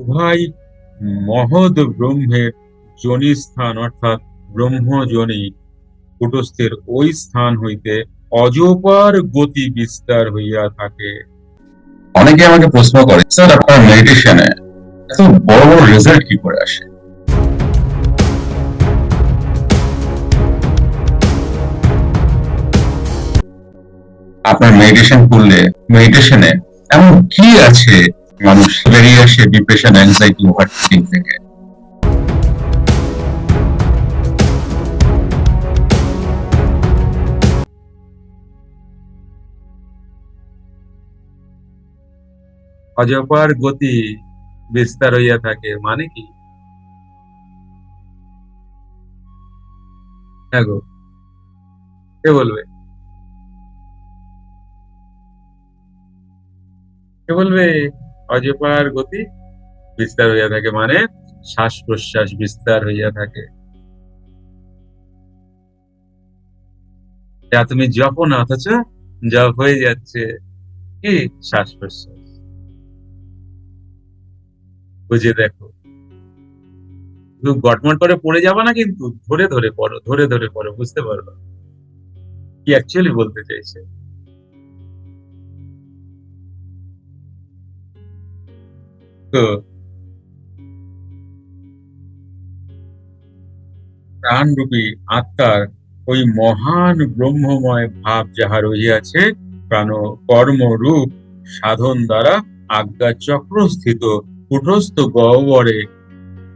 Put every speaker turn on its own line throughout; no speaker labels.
উভয় মহৎ ব্রহ্মের যোনি স্থান, অর্থাৎ ব্রহ্মযোনি কুটস্থের ওই স্থান হইতে অজপার গতি বিস্তার হইয়া থাকে।
অনেকে আমাকে প্রশ্ন করে, স্যার, আপনার মেডিটেশনে এত বড় বড় রেজাল্ট কি করে আসে? আপনার মেডিটেশন করলে মেডিটেশনে এমন কি আছে মানুষ বেরিয়ে আসে ডিপ্রেশন অ্যাংজাইটি ওভারথিঙ্কিং থেকে।
অজপার গতি বিস্তার হইয়া থাকে মানে কি? গো কে বলবে? কে বলবে? অজপার গতি বিস্তার হইয়া থাকে মানে শ্বাস প্রশ্বাস বিস্তার হইয়া থাকে। যা তুমি জপো না, অথচ জপ হয়ে যাচ্ছে। কি শ্বাস প্রশ্বাস বুঝে দেখো। শুধু গটমট করে পড়ে যাবা না কিন্তু ধরে ধরে পড়ো, ধরে ধরে পড়ো, বুঝতে পারবা। কি অ্যাকচুয়ালি বলতে চাইছে? প্রাণরূপী আত্মার ওই মহান ব্রহ্মময় ভাব যাহা রহিয়াছে প্রাণ কর্মরূপ সাধন দ্বারা আজ্ঞা চক্র স্থিত কুটস্থ গহ্বরে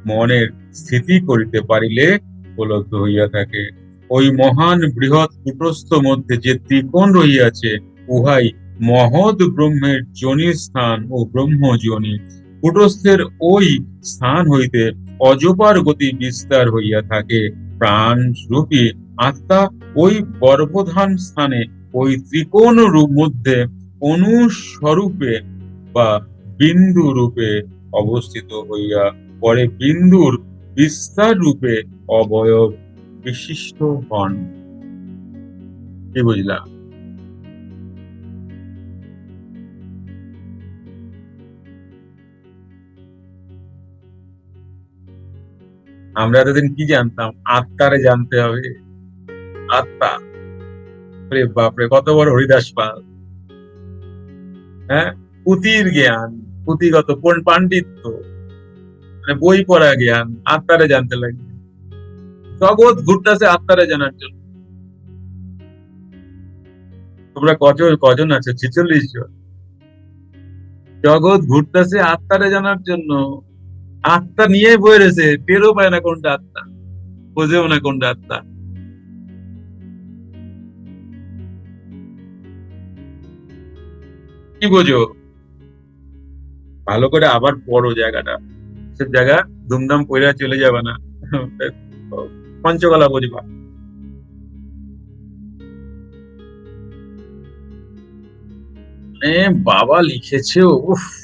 মনের স্থিতি করিতে পারিলে উপলব্ধ হইয়া থাকে। ওই মহান বৃহৎ কুটস্থ মধ্যে যে ত্রিকোণ রহিয়াছে, উহাই মহৎ ব্রহ্মের যোনি স্থান ও ব্রহ্ম যোনি কুটস্থের ওই স্থান হইতে অজপার গতি বিস্তার হইয়া থাকে। প্রাণ রূপী আত্মা ওই গর্ভধান স্থানে ওই ত্রিকোণ রূপ মধ্যে অনুস্বরূপে বা বিন্দু রূপে অবস্থিত হইয়া পরে বিন্দুর বিস্তার রূপে অবয়ব বিশিষ্ট হন। কি বুঝলা? আমরা এতদিন কি জানতাম? আত্মারে জানতে হবে। আত্মা। বাপরে, কত বড় হরিদাস পাল। হ্যাঁ? পুঁতির জ্ঞান, পুঁথিগত পণ- পাণ্ডিত্য? মানে বই পড়া জ্ঞান, আত্মারে জানতে লাগে। জগৎ ঘুরতেছে আত্মারে জানার জন্য। তোমরা কজন কজন আছে? ছেচল্লিশ জন। জগৎ ঘুরতেছে আত্মারে জানার জন্য। আত্মা নিয়ে বয়ে রয়েছে টেরও পায় না কোনটা আত্মা, বোঝেও না কোনটা আত্মা। কি বোঝো? ভালো করে আবার বড় জায়গাটা। সে জায়গা দুমদাম পয়রা চলে যাবে না। পঞ্চকলা বুঝবা। বাবা লিখেছে, উফ।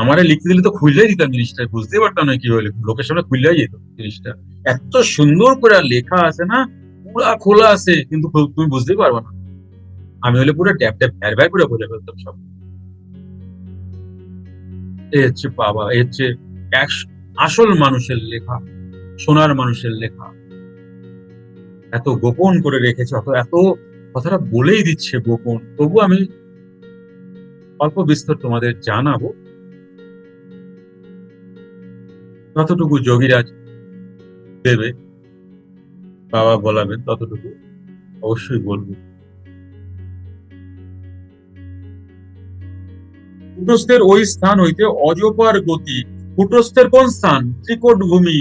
আমারে লিখতে দিলে তো খুললেই দিতাম জিনিসটা বুঝতে পারতাম না কি হলে লোকের সামনে খুললেই যেত জিনিসটা। এত সুন্দর করে লেখা আছে না পুরা খোলা আছে, কিন্তু তুমি বুঝতেই পারবে না। আমি হলে পুরো ট্যাপ ট্যাপ, ভ্যার ভ্যার করে বলে ফেলতাম সব। এ হচ্ছে বাবা, এ হচ্ছে আসল মানুষের লেখা, সোনার মানুষের লেখা। এত গোপন করে রেখেছে, অত এত কথাটা বলেই দিচ্ছে গোপন। তবু আমি অল্প বিস্তর তোমাদের জানাব। যতটুকু যোগীরাজ দেবে, বাবা বলাবেন ততটুকু অবশ্যই বলব। কুটস্থের ওই স্থান হইতে অজপার গতি, কুটস্থের কোন স্থান? ত্রিকোট ভূমি।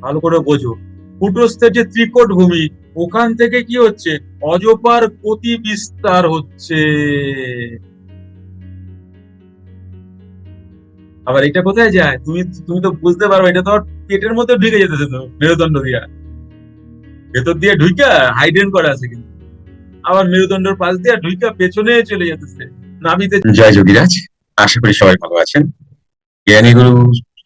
ভালো করে বোঝো। কুটস্থের যে ত্রিকোট ভূমি, ওখান থেকে কি হচ্ছে? অজপার গতি বিস্তার হচ্ছে। আবার এটা কোথায় যায়? তুমি তুমি তো বুঝতে পারবে, এটা তো পেটের মধ্যে ঢুকে যেতেছে তো, মেরুদণ্ড দিয়া। ভেতর দিয়ে ঢুইকা হাইড্রেন করা আছে কিন্তু। আবার মেরুদণ্ডের পাশ দিয়ে ঢুইকা পেছনে চলে যেতেছে, নাভিতে
জয় যোগীরাজ, আশা করি সবাই ভালো আছেন। জ্ঞানীগুরু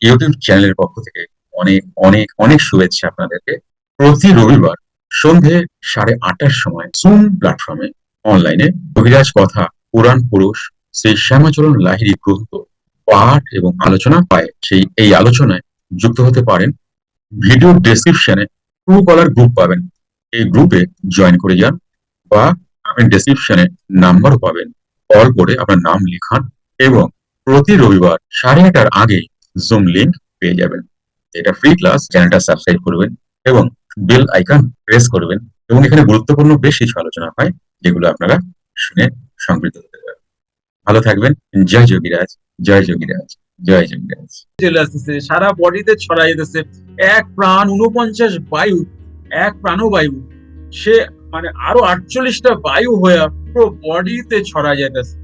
ইউটিউব চ্যানেলের পক্ষ থেকে অনেক অনেক অনেক শুভেচ্ছা আপনাদেরকে। প্রতি রবিবার সন্ধে সাড়ে আটটার সময় সুম প্ল্যাটফর্মে অনলাইনে যোগীরাজ কথা, পুরাণ, পুরুষ, শ্রী শ্যামাচরণ লাহিড়ী গ্রন্থ পাঠ এবং আলোচনা হয়। সেই, এই আলোচনায় যুক্ত হতে পারেন ভিডিও ডেসক্রিপশনে ট্রু কলার গ্রুপ পাবেন। এই গ্রুপে জয়েন করে যান বা আপনি ডেসক্রিপশনে নাম্বারও পাবেন। কল করে আপনার নাম লিখান এবং প্রতি রবিবার সাড়ে আটার আগে জুম লিঙ্ক পেয়ে যাবেন। এটা ফ্রি ক্লাস চ্যানেলটা সাবস্ক্রাইব করবেন এবং বেল আইকন প্রেস করবেন এবং এখানে গুরুত্বপূর্ণ বেশ কিছু আলোচনা হয় যেগুলো আপনারা শুনে পারেন ভালো থাকবেন। জয় যোগীরাজ জয় যোগীরাজ জয় যোগীরাজ।
চলে আসতেছে, সারা বডিতে এক প্রাণ উনপঞ্চাশ বায়ু, এক প্রাণবায়ু সে মানে আরও আটচল্লিশটা বায়ু হয়ে পুরো বডিতে ছড়াই যাইতেছে।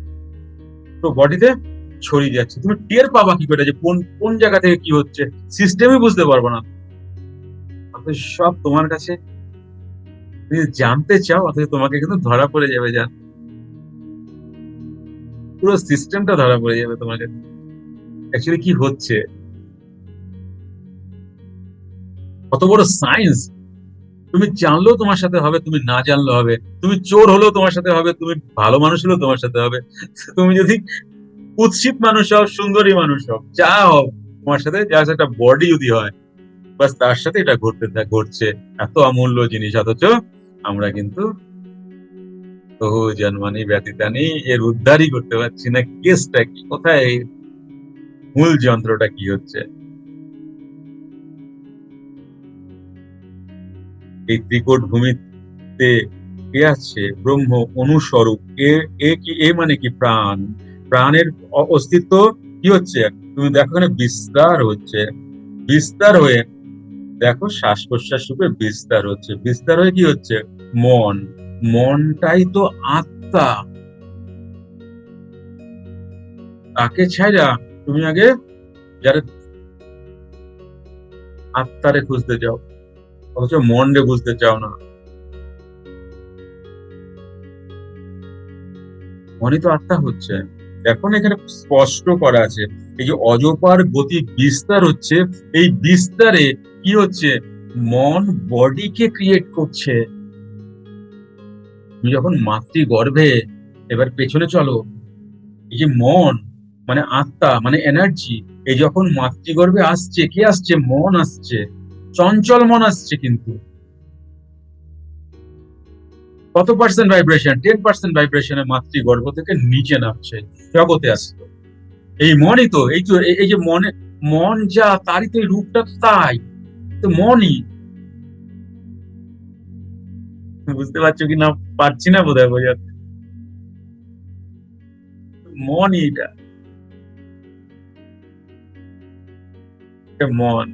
পুরো বডিতে ছড়িয়ে যাচ্ছে। তুমি টের পাবা কি করে যে কোন কোন জায়গা থেকে কি হচ্ছে? সিস্টেমই বুঝতে পারব না। সব তোমার কাছে। তুমি জানতে চাও, অথচ তোমাকে কিন্তু ধরা পড়ে যাবে, জান। পুরো সিস্টেমটা ধরা পড়ে যাবে তোমাকে। অ্যাকচুয়ালি কি হচ্ছে? কত বড় সায়েন্স তুমি জানলেও তোমার সাথে হবে, তুমি না জানলেও হবে। তুমি চোর হলেও তোমার সাথে হবে, তুমি ভালো মানুষ হলেও তোমার সাথে হবে। তুমি যদি কুৎসিত মানুষ হও, সুন্দরী মানুষ হও, যা হও, তোমার সাথে যার সাথে একটা বডি যদি হয় বাস তার সাথে এটা ঘটতে ঘটছে। এত অমূল্য জিনিস, অথচ আমরা কিন্তু বহু জন্মানি ব্যতীতানি এর উদ্ধারই করতে পারছি না। কেসটা কি? কোথায়? মূল যন্ত্রটা কি হচ্ছে? এই ত্রিকোট ভূমিতে কে আছে? ব্রহ্ম, অনুস্বরূপ। এ এ কি, এ মানে কি? প্রাণ। প্রাণের অস্তিত্ব কি হচ্ছে? তুমি দেখো এখানে বিস্তার হচ্ছে। বিস্তার হয়ে দেখো শ্বাস প্রশ্বাস রূপে বিস্তার হচ্ছে। বিস্তার হয়ে কি হচ্ছে? মন। মনটাই তো আত্মা। তাকে ছাইরা তুমি আগে যারা আত্মারে খুঁজতে যাও অথচ মন রে বুঝতে চাও না। মনই তো আত্মা হচ্ছে। এখন এখানে স্পষ্ট করা আছে, এই যে অজপার গতি বিস্তার হচ্ছে, এই বিস্তারে কি হচ্ছে? মন বডিকে ক্রিয়েট করছে। তুমি যখন মাতৃ গর্ভে এবার পেছনে চলো, এই যে মন মানে আত্মা মানে এনার্জি এই যখন মাতৃগর্ভে আসছে, কে আসছে? মন আসছে, চঞ্চল মন আসছে কিন্তু। কত পার্সেন্ট ভাইব্রেশন টেন পার্সেন্ট ভাইব্রেশনে মাতৃগর্ভ থেকে নিচে নামছে, জগতে আসতো এই মনই তো, এই তো, এই- যে মনে, মন যা, তারই তো রূপটা তাই, তো মনই। বুঝতে পারছ কি না? পারছি না বোধহয় বোঝাতে। মনই এটা মন।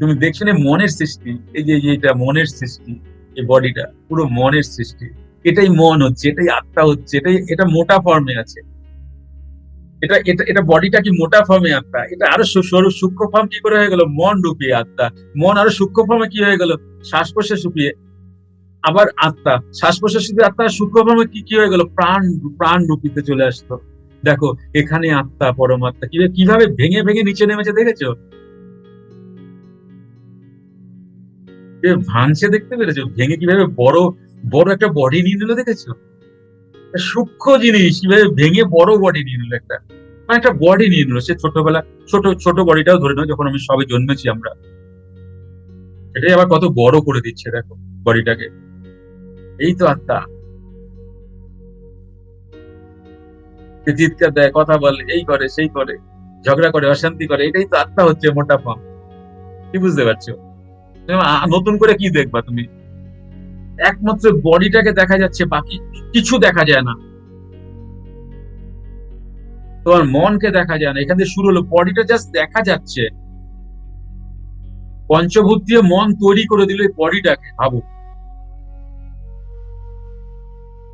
তুমি দেখছ না, মনের সৃষ্টি। এই যে এটা মনের সৃষ্টি, এই বডিটা পুরো মনের সৃষ্টি। এটাই মন হচ্ছে, এটাই আত্মা হচ্ছে, এটাই, এটা মোটা ফর্মে আছে। এটা এটা বডিটা কি মোটা ফর্মে আত্মা? এটা আরও সরু, সূক্ষ্ম ফর্ম কি করে হয়ে গেল? মন রূপী আত্মা। মন আরও সূক্ষ্ম ফর্মে কি হয়ে গেল? শ্বাস প্রশ্বাস রূপিয়ে আবার আত্মা। শ্বাস প্রশ্বাস রূপী আত্মা সূক্ষ্ম ফর্মে কি কি হয়ে গেল? প্রাণ প্রাণ রূপীতে চলে আসতো দেখো, এখানে আত্মা, পরমাত্মা। কীভাবে কীভাবে ভেঙে ভেঙে নিচে নেমেছে দেখেছ? ভাঙছে দেখতে পেরেছ? ভেঙে কীভাবে বড় বড় একটা বডি নিয়ে নিল দেখেছ? সূক্ষ্ম জিনিস কীভাবে ভেঙে বড় বডি নিয়ে নিল একটা। মানে একটা বডি নিয়ে নিল। সে ছোটবেলা, ছোট ছোট বডিটাও ধরে নাও, যখন আমি সবে জন্মেছি আমরা। সেটাই আবার কত বড় করে দিচ্ছে, দেখো বডিটাকে এই তো আত্মা। চিৎকার দেয়, কথা বলে, এই করে, সেই করে, ঝগড়া করে, অশান্তি করে, এটাই তো আত্মা হচ্ছে, মোটা ফর্ম কি বুঝতে পারছ? নতুন করে কি দেখবা তুমি? একমাত্র বডিটাকে দেখা যাচ্ছে, বাকি কিছু দেখা যায় না। তোমার মনকে দেখা যায় না। এখান থেকে শুরু হলো, বডিটা জাস্ট দেখা যাচ্ছে। পঞ্চভূত দিয়ে মন তৈরি করে দিল এই বডিটাকে, ভাবো।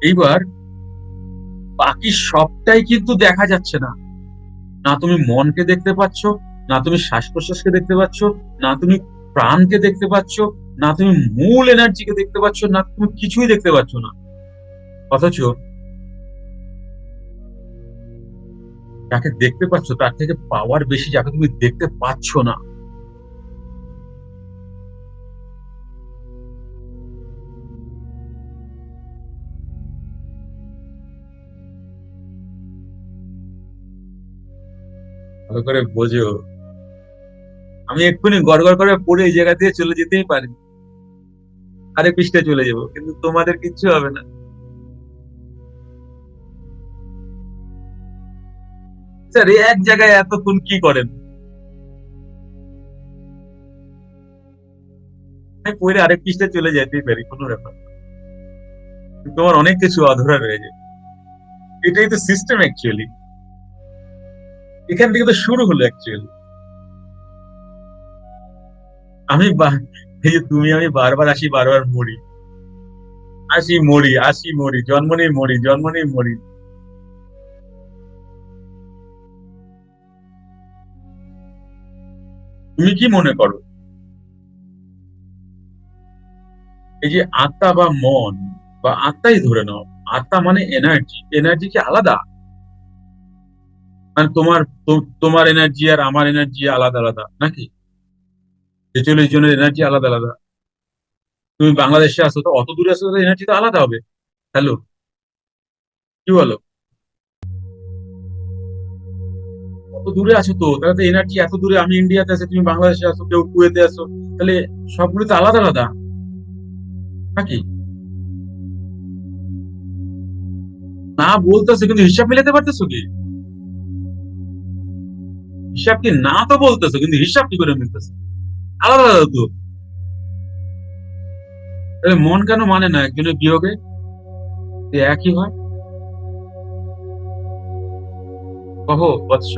এইবার বাকি সবটাই কিন্তু দেখা যাচ্ছে না। না তুমি মনকে দেখতে পাচ্ছ, না তুমি শ্বাস প্রশ্বাসকে দেখতে পাচ্ছ, না তুমি প্রাণকে দেখতে পাচ্ছ না, তুমি মূল এনার্জিকে দেখতে পাচ্ছ না, তুমি কিছুই দেখতে পাচ্ছ না। অথচ যাকে দেখতে পাচ্ছ, তার থেকে পাওয়ার বেশি যাকে তুমি দেখতে পাচ্ছ না। ভালো করে বোঝো। আমি এক্ষুনি গড়গড় করে পড়ে এই জায়গা দিয়ে চলে যেতেই পারি। আরেক পৃষ্ঠায় চলে যাব, কিন্তু তোমাদের কিচ্ছু হবে না। স্যার এক জায়গায় এতক্ষণ কি করেন? আমি আরেক পৃষ্ঠায় চলে যেতেই পারি, কোনো ব্যাপার তোমার অনেক কিছু অধরা রয়ে যায় এটাই তো সিস্টেম অ্যাকচুয়ালি এখান থেকে তো শুরু হলো অ্যাকচুয়ালি আমি এই তুমি আমি বারবার আসি, বারবার মরি। আসি মরি আসি মরি, জন্ম নেই মরি, জন্ম নেই মরি। তুমি কি মনে করো? এই যে আত্মা বা মন, বা আত্মাই ধরে নাও, আত্মা মানে এনার্জি এনার্জি কি আলাদা? মানে তোমার তোমার এনার্জি আর আমার এনার্জি আলাদা আলাদা, নাকি? ছেচল্লিশ জনের এনার্জি আলাদা আলাদা। তুমি বাংলাদেশে আসো তো অত দূরে আসো এনার্জি তো আলাদা হবে। হ্যালো কি বলো? অত দূরে আছো তো, তাহলে তো এনার্জি এত দূরে, আমি ইন্ডিয়াতে আছি, তুমি বাংলাদেশে আসো কেউ কুয়েতে আসো তাহলে সবগুলো তো আলাদা আলাদা। নাকি? না বলতেছো, কিন্তু হিসাব মিলাতে পারতেছো কি? হিসাব কি না তো বলতেছো, কিন্তু হিসাব কি করে মিলতেছে? আলাদা আলাদা তো। মন কেন মানে না একজনের বিয়োগে? একই হয়? কহো বৎস